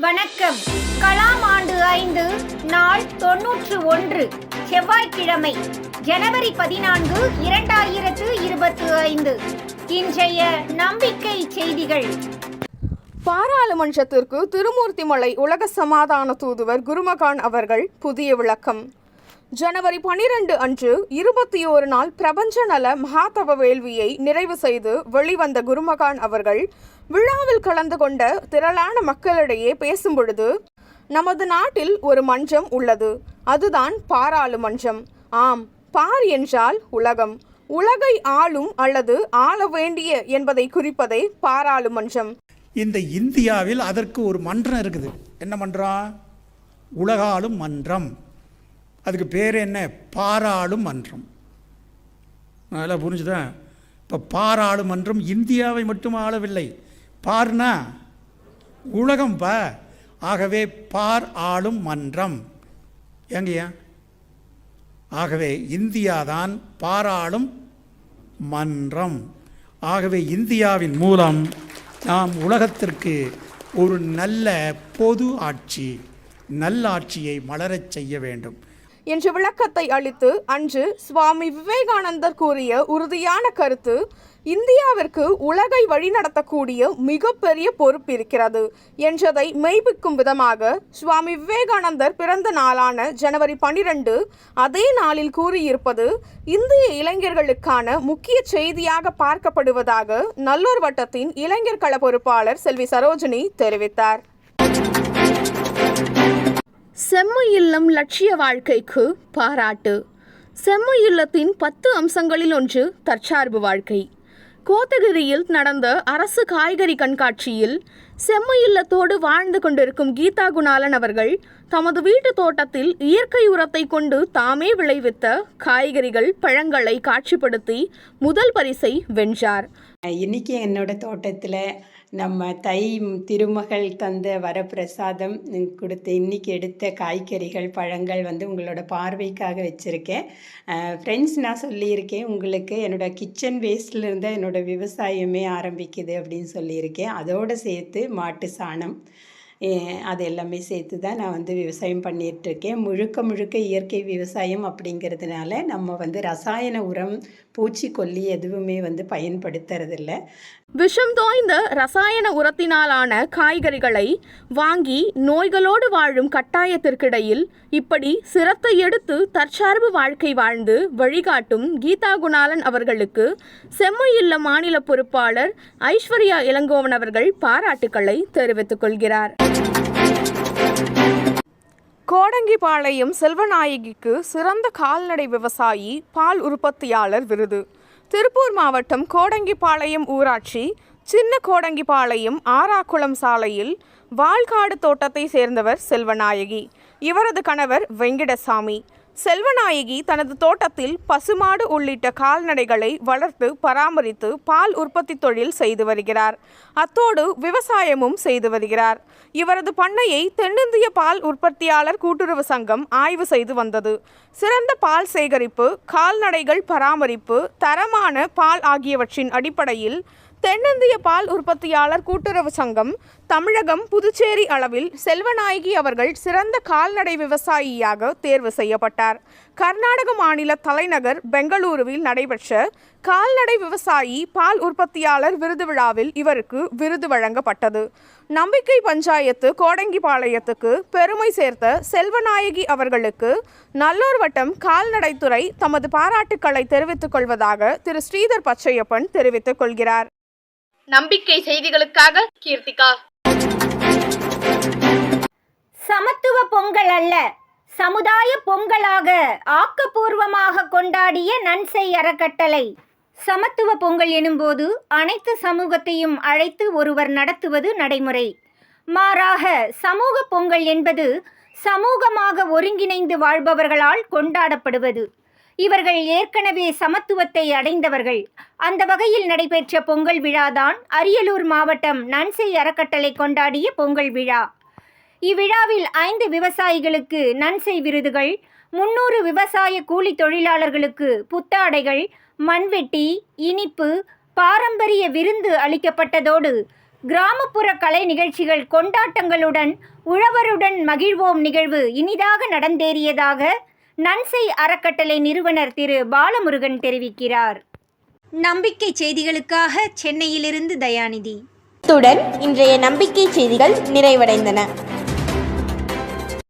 வணக்கம். கலாம் ஆண்டு ஐந்து நாள் தொன்னூற்று ஒன்று செவ்வாய்க்கிழமை ஜனவரி பதினான்கு இரண்டாயிரத்து இருபத்து ஐந்து. இன்றைய நம்பிக்கை செய்திகள். பாராளுமன்றத்திற்கு திருமூர்த்திமலை உலக சமாதான தூதுவர் குருமகான் அவர்கள் புதிய விளக்கம். ஜனவரி பனிரெண்டு அன்று இருபத்தி ஒரு நாள் பிரபஞ்ச நல மகாதவ வேள்வியை நிறைவு செய்து வெளிவந்த குருமகான் அவர்கள் விழாவில் கலந்து கொண்ட திரளான மக்களிடையே பேசும் பொழுது நமது நாட்டில் ஒரு மன்றம் உள்ளது. அதுதான் பாராளுமன்றம் ஆம் பார் என்றால் உலகம். உலகை ஆளும் அல்லது ஆள வேண்டிய என்பதை குறிப்பதே பாராளுமன்றம் இந்த இந்தியாவில் அதற்கு ஒரு மன்றம் இருக்குது. என்ன மன்றம்? உலகாளும் மன்றம். அதுக்கு பேர் என்ன? பாராளும் மன்றம். நல்லா புரிஞ்சுதான் இப்போ பாராளுமன்றம் இந்தியாவை மட்டும் ஆளவில்லை. பார்னா உலகம் பா. ஆகவே பார் ஆளும் மன்றம். ஏங்கய்யா ஆகவே இந்தியாதான் பாராளும் மன்றம். ஆகவே இந்தியாவின் மூலம் நாம் உலகத்திற்கு ஒரு நல்ல பொது ஆட்சி நல்லாட்சியை மலரச் செய்ய வேண்டும். என்ற விளக்கத்தை அளித்து அன்று சுவாமி விவேகானந்தர் கூறிய உறுதியான கருத்து இந்தியாவிற்கு உலகை வழிநடத்தக்கூடிய மிகப்பெரிய பொறுப்பு இருக்கிறது என்றதை மெய்ப்பிக்கும் விதமாக சுவாமி விவேகானந்தர் பிறந்த நாளான ஜனவரி பனிரெண்டு அதே நாளில் கூறியிருப்பது இந்திய இளைஞர்களுக்கான முக்கிய செய்தியாக பார்க்கப்படுவதாக நல்லூர் வட்டத்தின் இளைஞர் கள பொறுப்பாளர் செல்வி சரோஜினி தெரிவித்தார். செம்மு இல்லம் லட்சிய வாழ்க்கைக்கு பாராட்டு. செம்மு இல்லத்தின் பத்து அம்சங்களில் ஒன்று தற்சார்பு வாழ்க்கை. கோத்தகிரியில் நடந்த அரசு காய்கறி கண்காட்சியில் செம்ம இல்லத்தோடு வாழ்ந்து கொண்டிருக்கும் கீதா குணாலன் அவர்கள் தமது வீட்டு தோட்டத்தில் இயற்கை உரத்தை கொண்டு தாமே விளைவித்த காய்கறிகள் பழங்களை காட்சிப்படுத்தி முதல் பரிசை வென்றார். இன்னைக்கு என்னோட தோட்டத்தில் நம்ம தை திருமகள் தந்த வரப்பிரசாதம் கொடுத்து இன்னைக்கு எடுத்த காய்கறிகள் பழங்கள் வந்து உங்களோட பார்வைக்காக வச்சுருக்கேன். ஃப்ரெண்ட்ஸ் நான் சொல்லியிருக்கேன் உங்களுக்கு என்னோட கிச்சன் வேஸ்ட்லேருந்து என்னோடய என்னோட விவசாயமே ஆரம்பிக்குது அப்படின்னு சொல்லியிருக்கேன். அதோடு சேர்த்து மாட்டு சாணம் அது எல்லாமே சேர்த்து தான் நான் வந்து விவசாயம் பண்ணிகிட்ருக்கேன் முழுக்க முழுக்க இயற்கை விவசாயம் அப்படிங்கிறதுனால நம்ம வந்து ரசாயன உரம் பூச்சிக்கொல்லி எதுவுமே வந்து பயன்படுத்துறதில்ல. விஷம் தோய்ந்த ரசாயன உரத்தினாலான காய்கறிகளை வாங்கி நோய்களோடு வாழும் கட்டாயத்திற்கிடையில் இப்படி சிரத்தை எடுத்து தற்சார்பு வாழ்க்கை வாழ்ந்து வழிகாட்டும் கீதா குணாலன் அவர்களுக்கு செம்ம இல்ல மாநில பொறுப்பாளர் ஐஸ்வர்யா இளங்கோவன் அவர்கள் பாராட்டுக்களை தெரிவித்துக் கொள்கிறார். கோடங்கிபாளையம் செல்வநாயகிக்கு சிறந்த கால்நடை விவசாயி பால் உற்பத்தியாளர் விருது. திருப்பூர் மாவட்டம் கோடங்கிபாளையம் ஊராட்சி சின்ன கோடங்கிபாளையம் ஆறாக்குளம் சாலையில் வால்காடு தோட்டத்தை சேர்ந்தவர் செல்வநாயகி. இவரது கணவர் வெங்கடசாமி. செல்வநாயகி தனது தோட்டத்தில் பசுமாடு உள்ளிட்ட கால்நடைகளை வளர்த்து பராமரித்து பால் உற்பத்தி தொழில் செய்து வருகிறார். அத்தோடு விவசாயமும் செய்து வருகிறார். இவரது பண்ணையை தென்னிந்திய பால் உற்பத்தியாளர் கூட்டுறவு சங்கம் ஆய்வு செய்து வந்தது. சிறந்த பால் சேகரிப்பு கால்நடைகள் பராமரிப்பு தரமான பால் ஆகியவற்றின் அடிப்படையில் தென்னிந்திய பால் உற்பத்தியாளர் கூட்டுறவு சங்கம் தமிழகம் புதுச்சேரி அளவில் செல்வநாயகி அவர்கள் சிறந்த கால்நடை விவசாயியாக தேர்வு செய்யப்பட்டார். கர்நாடக மாநில தலைநகர் பெங்களூருவில் நடைபெற்ற கால்நடை விவசாயி பால் உற்பத்தியாளர் விருது விழாவில் இவருக்கு விருது வழங்கப்பட்டது. நம்பிக்கை பஞ்சாயத்து கோடங்கிபாளையத்துக்கு பெருமை சேர்த்த செல்வநாயகி அவர்களுக்கு நல்லூர் வட்டம் கால்நடைத்துறை தமது பாராட்டுக்களை தெரிவித்துக் கொள்வதாக திரு. ஸ்ரீதர் பச்சையப்பன் தெரிவித்துக் கொள்கிறார். நம்பிக்கை செய்திகளுக்காக கீர்த்திகா. சமத்துவ பொங்கல் அல்ல சமுதாய பொங்கலாக ஆக்கப்பூர்வமாக கொண்டாடிய நன்செய் அறக்கட்டளை. சமத்துவ பொங்கல் எனும்போது அனைத்து சமூகத்தையும் அழைத்து ஒருவர் நடத்துவது நடைமுறை. மாறாக சமூக பொங்கல் என்பது சமூகமாக ஒருங்கிணைந்து வாழ்பவர்களால் கொண்டாடப்படுவது. இவர்கள் ஏற்கனவே சமத்துவத்தை அடைந்தவர்கள். அந்த வகையில் நடைபெற்ற பொங்கல் விழாதான் அரியலூர் மாவட்டம் நன்செய் அறக்கட்டளை கொண்டாடிய பொங்கல் விழா. இவ்விழாவில் ஐந்து விவசாயிகளுக்கு நன்செய் விருதுகள் முன்னூறு விவசாய கூலி தொழிலாளர்களுக்கு புத்தாடைகள் மண்வெட்டி இனிப்பு பாரம்பரிய விருந்து அளிக்கப்பட்டதோடு கிராமப்புற கலை நிகழ்ச்சிகள் கொண்டாட்டங்களுடன் உழவருடன் மகிழ்வோம் நிகழ்வு இனிதாக நடந்தேறியதாக நன்செய் அறக்கட்டளை நிறுவனர் திரு. பாலமுருகன் தெரிவிக்கிறார். நம்பிக்கை செய்திகளுக்காக சென்னையிலிருந்து தயாநிதி. இத்துடன் இன்றைய நம்பிக்கை செய்திகள் நிறைவடைந்தன.